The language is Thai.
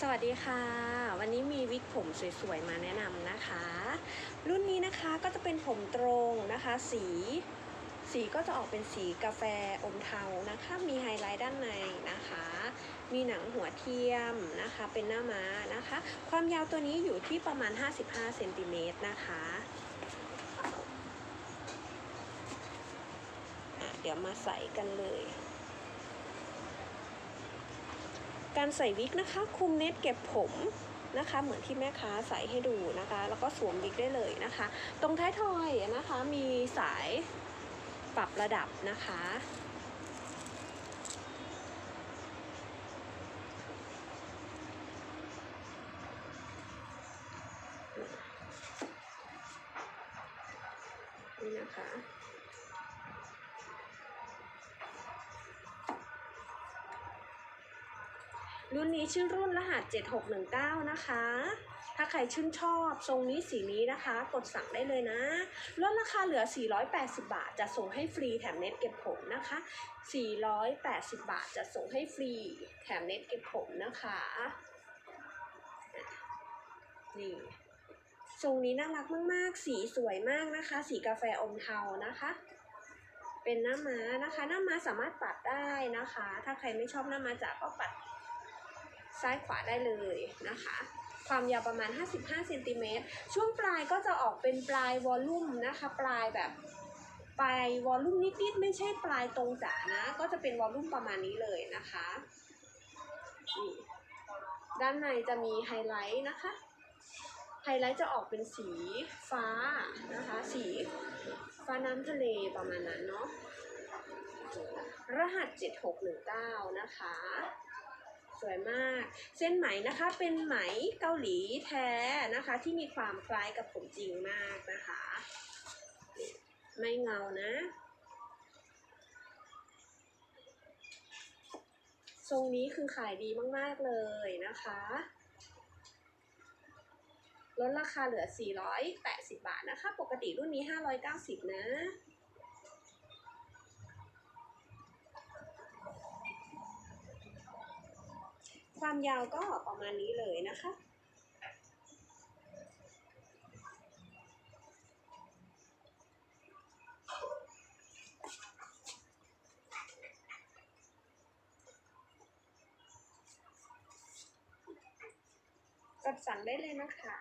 สวัสดีค่ะ วันนี้มีวิกผมสวยๆมาแนะนำนะคะ รุ่นนี้นะคะก็จะเป็นผมตรงนะคะ สี สีก็จะออกเป็นสีกาแฟอมเทานะคะ มีไฮไลท์ด้านในนะคะ มีหนังหัวเทียมนะคะ เป็นหน้าม้านะคะ ความยาวตัวนี้อยู่ที่ประมาณ 55เซนติเมตรนะคะะเดี๋ยวมาใส่กันเลย การใส่วิกนะคะ คุมเน็ตเก็บผมนะคะ เหมือนที่แม่ค้าใส่ให้ดูนะคะ แล้วก็สวมวิกได้เลยนะคะ ตรงท้ายทอยนะคะมีสายปรับระดับนะคะนี่นะคะ รุ่นนี้ชื่อรุ่นรหัส 7619 นะคะ ถ้าใครชื่นชอบทรงนี้สีนี้นะคะ กดสั่งได้เลยนะ ลดราคาเหลือ 480 บาท จะส่งให้ฟรีแถมเน็ตเก็บผมนะคะ 480 บาท จะส่งให้ฟรีแถมเน็ตเก็บผมนะคะ นี่ทรงนี้น่ารักมาก ๆ สีสวยมากนะคะ สีกาแฟอมเทานะคะ เป็นหน้าม้านะคะ หน้าม้าสามารถปัดได้นะคะ ถ้าใครไม่ชอบหน้าม้าจ๋าก็ปัด ซ้ายขวาได้เลยนะคะ ความยาวประมาณ 55เซนติเมตรช่วงปลายก็จะออกเป็นปลายวอลลุ่มนะคะ ปลายแบบปลายวอลลุ่มนิดๆไม่ใช่ปลายตรงจ๋านะ ก็จะเป็นวอลลุ่มประมาณนี้เลยนะคะนี่ด้านในจะมีไฮไลท์นะคะ ไฮไลท์จะออกเป็นสีฟ้านะคะ สีฟ้าน้ำทะเลประมาณนั้นเนาะรหัส 7619 นะคะ สวยมาก เส้นไหมนะคะเป็นไหมเกาหลีแท้นะคะ ที่มีความคล้ายกับผมจริงมากนะคะ ไม่เงานะ ทรงนี้คือขายดีมากๆเลยนะคะลดราคาเหลือ 480 บาทนะคะ ปกติรุ่นนี้ 590 นะ ความยาวก็ประมาณนี้เลยนะคะกดสั่งได้เลยนะคะ